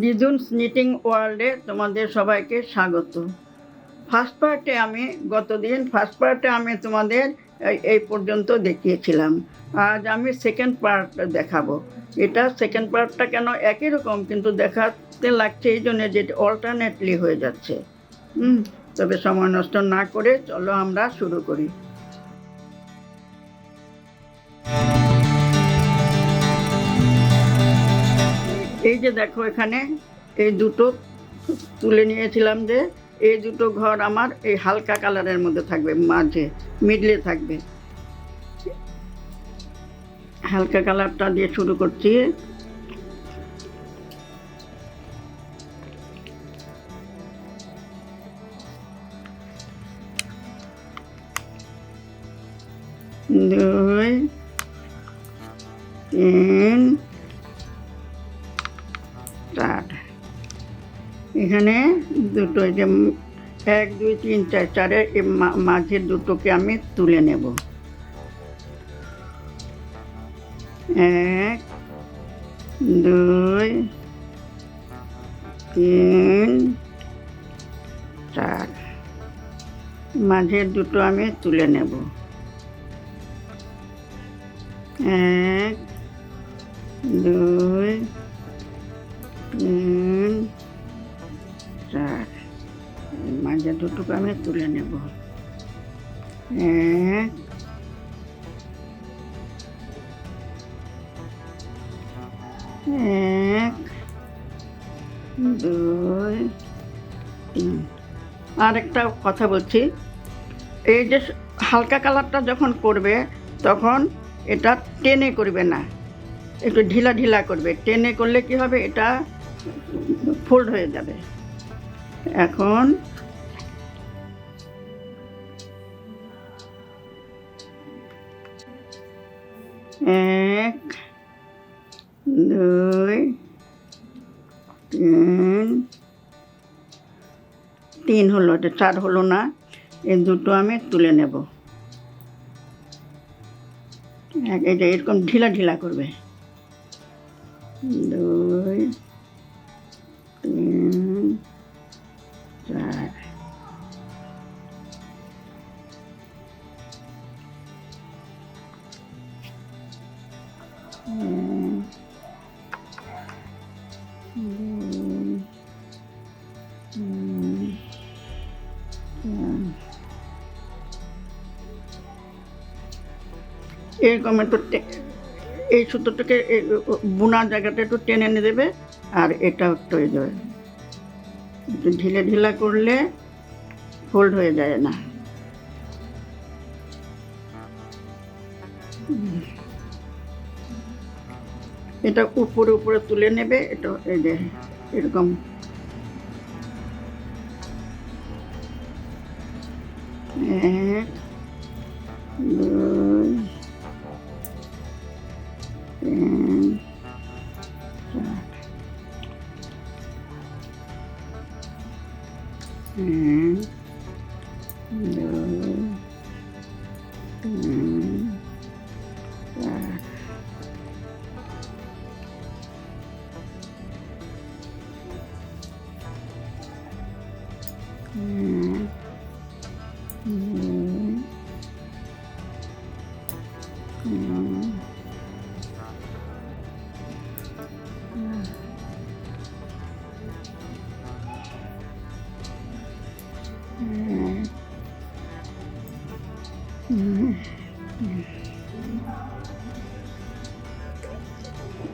দিদুনস knitting ওয়ার্ল্ডে তোমাদের সবাইকে স্বাগত। ফার্স্ট পার্টে আমি গতদিন ফার্স্ট পার্টে আমি তোমাদের এই- পর্যন্ত দেখিয়েছিলাম। আজ আমি সেকেন্ড পার্ট দেখাবো। এটা সেকেন্ড পার্টটা কেন একই রকম, কিন্তু দেখাতে লাগছে এই জন্য যে অল্টারনেটলি হয়ে যাচ্ছে। হুম, তবে সময় নষ্ট না করে চলো আমরা শুরু করি। এই যে দেখো এখানে, এই দুটো তুলে নিয়েছিলাম যে এই দুটো ঘর আমার এই হালকা কালারের মধ্যে থাকবে, মাঝে, মিডলে থাকবে। হালকা কালারটা দিয়ে শুরু করছি। দুই, তিন এখানে দুটো যে এক, দুই, তিন, চার চারের মাঝের দুটোকে আমি তুলে নেব। এক, দুই, তিন, চার। মাঝের দুটো আমি তুলে নেব। এক, দুই, তিন মাঝে দুটোকে আমি তুলে নেব। এক এক, দুই, তিন। আর একটা কথা বলছি, এই যে হালকা কালারটা যখন করবে, তখন এটা টেনে করবে না। একটু ঢিলা ঢিলা করবে। টেনে করলে কি হবে? এটা ফোল্ড হয়ে যাবে। এখন এক, দুই, তিন তিন হলো, এটা চার হলো না, এই দুটো আমি তুলে নেব। এক- এটা এরকম ঢিলা ঢিলা করবে। দুই এরকম একটু এই সুতোটাকে বোনার জায়গাটা একটু টেনে এনে দেবে, আর এটা একটু হয়ে যাবে একটু ঢিলে ঢিলা করলে ফোল্ড হয়ে যায় না। এটা উপরে উপরে তুলে নেবে এটা এই যে এরকম। এক দুই তিন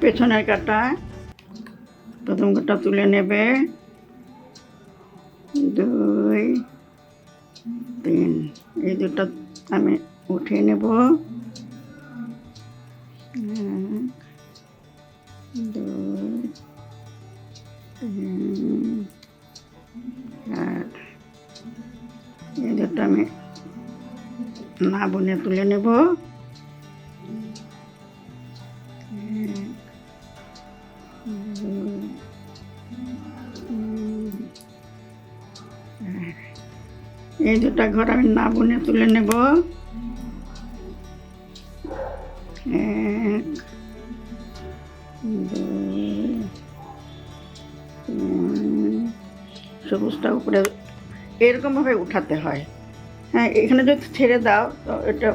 পেছনের কাটা প্রথম কাটা তুলে নেবে। দুই তিন এই দুটো আমি উঠিয়ে নেব। দুই চার এই দুটো আমি না বনে তুলে নেব। এই দুটা ঘর আমি না বনে তুলে নেব সবুজটা উপরে এরকমভাবে উঠাতে হয়। হ্যাঁ এখানে যদি ছেড়ে দাও, তো এটা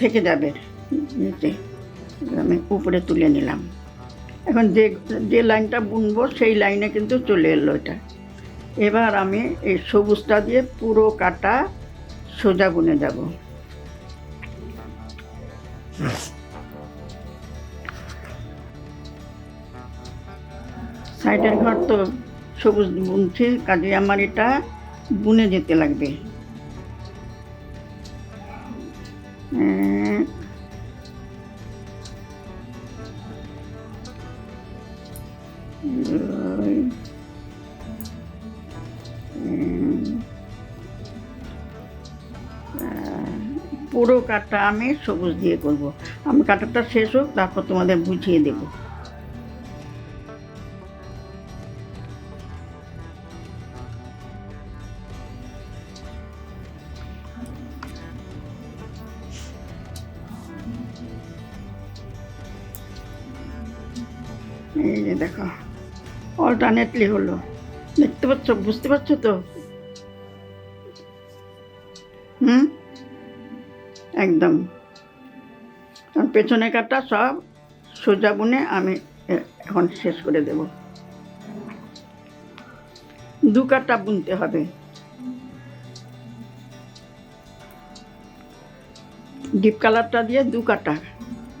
থেকে যাবে। নিচে আমি উপরে তুলে নিলাম। এখন যে যে লাইনটা বুনবো, সেই লাইনে কিন্তু চলে এলো এটা। এবার আমি এই সবুজটা দিয়ে পুরো কাটা সোজা বুনে যাব। সাইডের ঘর তো সবুজ বুনছে কাজে আমার এটা বুনে যেতে লাগবে। চার। পুরো কাঠটা আমি সবুজ দিয়ে করব। আমি কাটাটা শেষ হোক, তারপর তোমাদের বুঝিয়ে দেবো। এই যে দেখো অল্টারনেটলি হলো। দেখতে পাচ্ছ? বুঝতে পারছ তো? হুম? একদম। আর পেছনে কাটা সব সোজা বুনে আমি এখন শেষ করে দেব। দু কাটা বুনতে হবে। ডিপ কালারটা দিয়ে দু কাটা।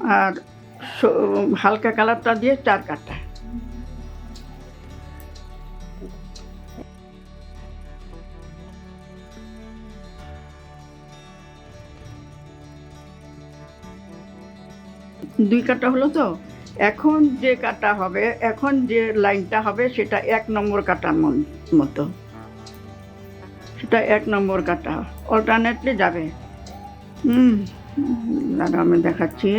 আর হালকা কালারটা দিয়ে চার কাটা দুই কাটা হলো তো? এখন যে কাটা হবে, এখন যে লাইনটা হবে, সেটা এক নম্বর কাটার মতো। সেটা এক নম্বর কাটা অল্টারনেটলি যাবে। হুম দাঁড়া আমি দেখাচ্ছি।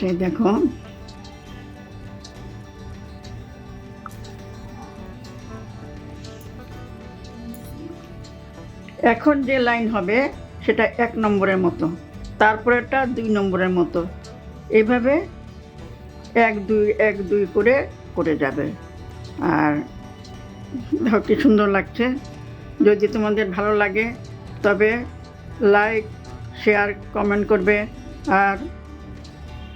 সেই দেখো এখন যে লাইন হবে, সেটা এক নম্বরের মতো। তারপরেরটা দুই নম্বরের মতো। এইভাবে এক, দুই এক, দুই করে করে যাবে। আর কি সুন্দর লাগছে। যদি তোমাদের ভালো লাগে, তবে লাইক শেয়ার কমেন্ট করবে। আর